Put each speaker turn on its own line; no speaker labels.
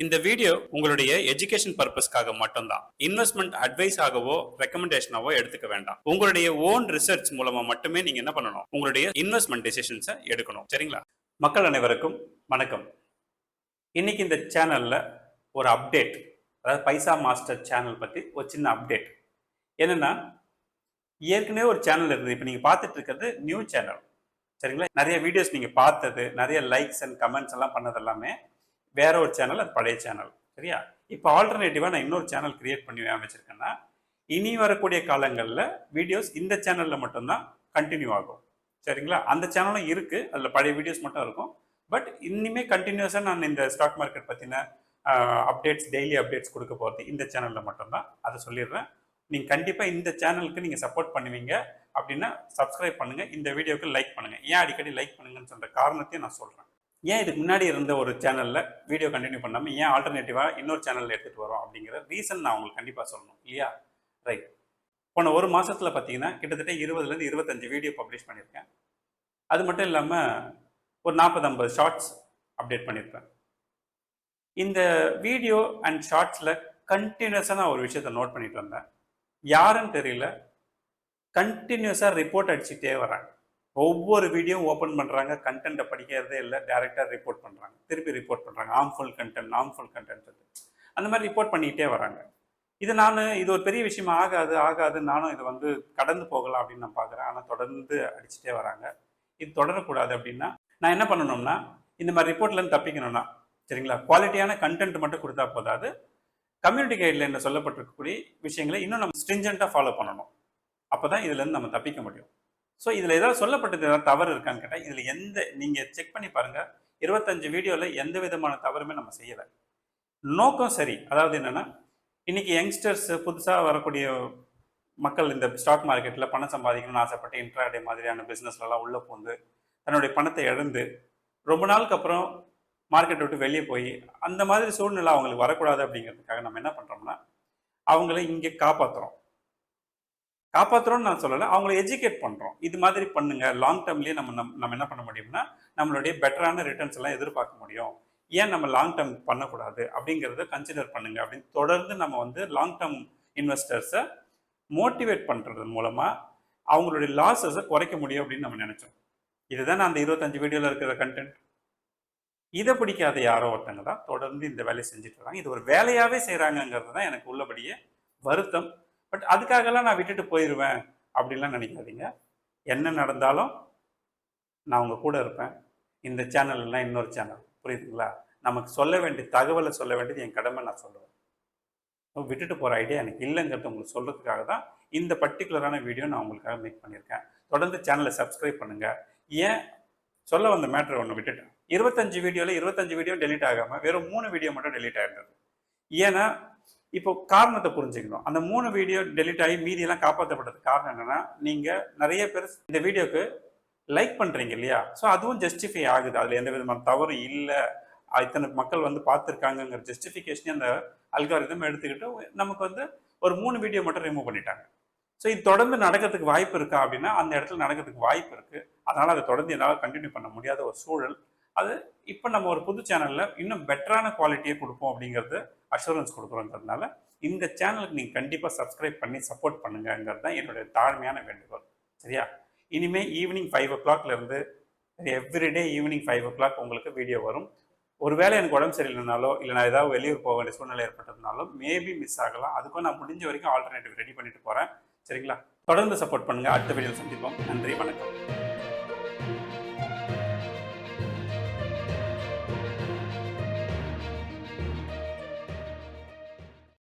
இந்த வீடியோ உங்களுடைய எஜுகேஷன் பர்பஸ்க்காக மட்டும்தான். இன்வெஸ்ட்மெண்ட் அட்வைஸ் ஆகவோ ரெக்கமெண்டேஷனாவோ எடுத்துக்க வேண்டாம். உங்களுடைய ஓன் ரிசர்ச் மூலமா மட்டுமே நீங்க என்ன பண்ணணும்? உங்களுடைய இன்வெஸ்ட்மெண்ட் டிசிஷன்ஸை எடுக்கணும். சரிங்களா? மக்கள் அனைவருக்கும் வணக்கம். இன்னைக்கு இந்த சேனல்ல ஒரு அப்டேட் அதாவது பைசா மாஸ்டர் சேனல் பத்தி ஒரு சின்ன அப்டேட் என்னன்னா ஏற்கனவே ஒரு சேனல் இருக்குது இப்போ நீங்க பார்த்துட்டு இருக்கிறது நியூ சேனல் சரிங்களா? நிறைய வீடியோஸ் நீங்க பார்த்தது நிறைய லைக்ஸ் அண்ட் கமெண்ட்ஸ் எல்லாம் பண்ணது எல்லாமே வேற ஒரு சேனல் அது பழைய சேனல் சரியா? இப்போ ஆல்டர்னேட்டிவாக நான் இன்னொரு சேனல் கிரியேட் பண்ணி அமைச்சிருக்கேன்னா இனி வரக்கூடிய காலங்களில் வீடியோஸ் இந்த சேனலில் மட்டும்தான் கண்டினியூ ஆகும். சரிங்களா? அந்த சேனலும் இருக்குது அதில் பழைய வீடியோஸ் மட்டும் இருக்கும். பட் இனிமே கண்டினியூஸாக நான் இந்த ஸ்டாக் மார்க்கெட் பற்றின அப்டேட்ஸ் டெய்லி அப்டேட்ஸ் கொடுக்க போகிறது இந்த சேனலில் மட்டும்தான். அதை சொல்லிடுறேன். நீங்கள் கண்டிப்பாக இந்த சேனலுக்கு நீங்கள் சப்போர்ட் பண்ணுவீங்க. அப்படின்னா சப்ஸ்கிரைப் பண்ணுங்கள் இந்த வீடியோவுக்கு லைக் பண்ணுங்கள் ஏன் அடிக்கடி லைக் பண்ணுங்கன்னு சொல்கிற காரணத்தையும் நான் சொல்கிறேன் ஏன் இதுக்கு முன்னாடி இருந்த ஒரு சேனலில் வீடியோ கண்டினியூ பண்ணாமல் ஏன் ஆல்டர்னேட்டிவாக இன்னொரு சேனலில் எடுத்துகிட்டு வரோம் அப்படிங்கிற ரீசன் நான் உங்களுக்கு கண்டிப்பாக சொல்லணும். இல்லையா? ரைட் போன ஒரு மாதத்தில் பார்த்தீங்கன்னா கிட்டத்தட்ட இருபதுலேருந்து இருபத்தஞ்சு வீடியோ பப்ளிஷ் பண்ணியிருக்கேன். அது மட்டும் இல்லாமல் ஒரு நாற்பது ஐம்பது ஷார்ட்ஸ் அப்டேட் பண்ணியிருப்பேன். இந்த வீடியோ அண்ட் ஷார்ட்ஸில் கண்டினியூஸாக நான் ஒரு விஷயத்த நோட் பண்ணிட்டு வந்தேன். யாருன்னு தெரியல. கண்டினியூஸாக ரிப்போர்ட் அடிச்சுட்டே வராங்க ஒவ்வொரு வீடியோ ஓப்பன் பண்ணுறாங்க கண்டென்ட்டை படிக்கிறதே இல்லை. டேரெக்டாக ரிப்போர்ட் பண்ணுறாங்க திருப்பி ரிப்போர்ட் பண்ணுறாங்க ஆம்ஃபுல் கண்டென்ட் ஆம்ஃபுல் கண்டென்ட் சொல்லிட்டு. அந்த மாதிரி ரிப்போர்ட் பண்ணிக்கிட்டே வராங்க. இது நான் இது ஒரு பெரிய விஷயம் ஆகாது ஆகாது நானும் இது வந்து கடந்து போகலாம் அப்படின்னு நான் பார்க்குறேன். ஆனால் தொடர்ந்து அடிச்சுட்டே வராங்க. இது தொடரக்கூடாது அப்படின்னா நான் என்ன பண்ணணும்னா இந்த மாதிரி ரிப்போர்ட்லேருந்து தப்பிக்கணும்னா சரிங்களா? குவாலிட்டியான கண்டென்ட் மட்டும் கொடுத்தா போதாது. கம்யூனிட்டி கைட்லைனில் சொல்லப்பட்டிருக்கக்கூடிய விஷயங்களை இன்னும் நம்ம ஸ்ட்ரிஞ்சண்ட்டாக ஃபாலோ பண்ணணும். அப்போ தான் இதுலேருந்து நம்ம தப்பிக்க முடியும். ஸோ இதில் ஏதாவது சொல்லப்பட்டது ஏதாவது தவறு இருக்கான்னு கேட்டால் இதில் எந்த நீங்கள் செக் பண்ணி பாருங்கள் இருபத்தஞ்சு வீடியோவில் எந்த விதமான தவறுமே நம்ம செய்யலை. நோக்கம் சரி. அதாவது என்னென்னா இன்னைக்கு யங்ஸ்டர்ஸ் புதுசாக வரக்கூடிய மக்கள் இந்த ஸ்டாக் மார்க்கெட்டில் பணம் சம்பாதிக்கணும்னு ஆசைப்பட்டு இன்ட்ராடே மாதிரியான பிஸ்னஸ்லலாம் உள்ளே பூந்து தன்னுடைய பணத்தை இழந்து ரொம்ப நாளுக்கு அப்புறம் மார்க்கெட் விட்டு வெளியே போய் அந்த மாதிரி சூழ்நிலை அவங்களுக்கு வரக்கூடாது அப்படிங்கிறதுக்காக நம்ம என்ன பண்ணுறோம்னா அவங்கள இங்கே காப்பாற்றுறோம் காப்பாற்றுறோம்னு நான் சொல்லலை. அவங்கள எஜுகேட் பண்ணுறோம் இது மாதிரி பண்ணுங்க. லாங் டேர்ம்லேயே நம்ம நம் நம்ம என்ன பண்ண முடியும்னா நம்மளுடைய பெட்டரான ரிட்டர்ன்ஸ் எல்லாம் எதிர்பார்க்க முடியும். ஏன் நம்ம லாங் டேர்ம் பண்ணக்கூடாது? அப்படிங்கிறத கன்சிடர் பண்ணுங்க. அப்படின்னு தொடர்ந்து நம்ம வந்து லாங் டேர்ம் இன்வெஸ்டர்ஸை மோட்டிவேட் பண்ணுறது மூலமாக அவங்களுடைய லாஸஸை குறைக்க முடியும் அப்படின்னு நம்ம நினச்சோம். இதுதான் அந்த இருபத்தஞ்சு வீடியோவில் இருக்கிற கண்டென்ட் இதை பிடிக்காத யாரோ ஒருத்தங்க தான் தொடர்ந்து இந்த வேலையை செஞ்சுட்டு வராங்க இது ஒரு வேலையாகவே செய்கிறாங்கங்கிறது தான் எனக்கு உள்ளபடியே வருத்தம் பட் அதுக்காகலாம் நான் விட்டுட்டு போயிடுவேன் அப்படின்லாம் நினைக்காதீங்க. என்ன நடந்தாலும் நான் உங்கள் கூட இருப்பேன். இந்த சேனல்லாம் இன்னொரு சேனல் புரியுதுங்களா? நமக்கு சொல்ல வேண்டிய தகவலை சொல்ல வேண்டியது என் கடமை நான் சொல்லுவேன். விட்டுட்டு போகிற ஐடியா எனக்கு இல்லைங்கிறத உங்களுக்கு சொல்கிறதுக்காக தான் இந்த பர்டிகுலரான வீடியோ நான் உங்களுக்காக மேக் பண்ணியிருக்கேன். தொடர்ந்து சேனலை சப்ஸ்கிரைப் பண்ணுங்கள் ஏன் சொல்ல வந்த மேட்ரு ஒன்று விட்டுட்டேன். இருபத்தஞ்சு வீடியோவில் இருபத்தஞ்சு வீடியோ டெலிட் ஆகாமல் வெறும் மூணு வீடியோ மட்டும் டெலிட் ஆகிருந்தது ஏன்னா இப்போ காரணத்தை புரிஞ்சுக்கணும். அந்த மூணு வீடியோ டெலிட் ஆகி மீதியெல்லாம் காப்பாற்றப்பட்டது காரணம் என்னன்னா நீங்க நிறைய பேர் இந்த வீடியோக்கு லைக் பண்றீங்க இல்லையா? ஸோ அதுவும் ஜஸ்டிஃபை ஆகுது. அதுல எந்த விதமான தவறும் இல்லை. இத்தனை மக்கள் வந்து பார்த்துருக்காங்கங்கிற ஜஸ்டிஃபிகேஷனே அந்த அல்காரிதம் எடுத்துக்கிட்டு நமக்கு வந்து ஒரு மூணு வீடியோ மட்டும் ரிமூவ் பண்ணிட்டாங்க. ஸோ இது தொடர்ந்து நடக்கிறதுக்கு வாய்ப்பு இருக்கா அப்படின்னா அந்த இடத்துல நடக்கிறதுக்கு வாய்ப்பு இருக்கு. அதனால அதை தொடர்ந்து என்னால் கண்டினியூ பண்ண முடியாத ஒரு சூழல் அது இப்போ நம்ம ஒரு புது சேனலில் இன்னும் பெட்டரான குவாலிட்டியை கொடுப்போம் அப்படிங்கிறது அஷூரன்ஸ் கொடுக்குறோங்கிறதுனால இந்த சேனலுக்கு நீங்கள் கண்டிப்பாக சப்ஸ்கிரைப் பண்ணி சப்போர்ட் பண்ணுங்கிறது தான் என்னுடைய தாழ்மையான வேண்டுகோள். சரியா? இனிமேல் ஈவினிங் ஃபைவ் ஓ கிளாக்லேருந்து everyday evening five o'clock உங்களுக்கு வீடியோ வரும். ஒருவேளை எனக்கு உடம்பு சரியில்லைனாலோ இல்லை நான் ஏதாவது வெளியூர் போக வேண்டிய சூழ்நிலை ஏற்பட்டதுனாலோ மேபி மிஸ் ஆகலாம். அதுக்கும் நான் முடிஞ்ச வரைக்கும் ஆல்டர்னேட்டிவ் ரெடி பண்ணிட்டு போகிறேன் சரிங்களா? தொடர்ந்து சப்போர்ட் பண்ணுங்கள் அடுத்த வீடியோ சந்திப்போம். நன்றி வணக்கம்.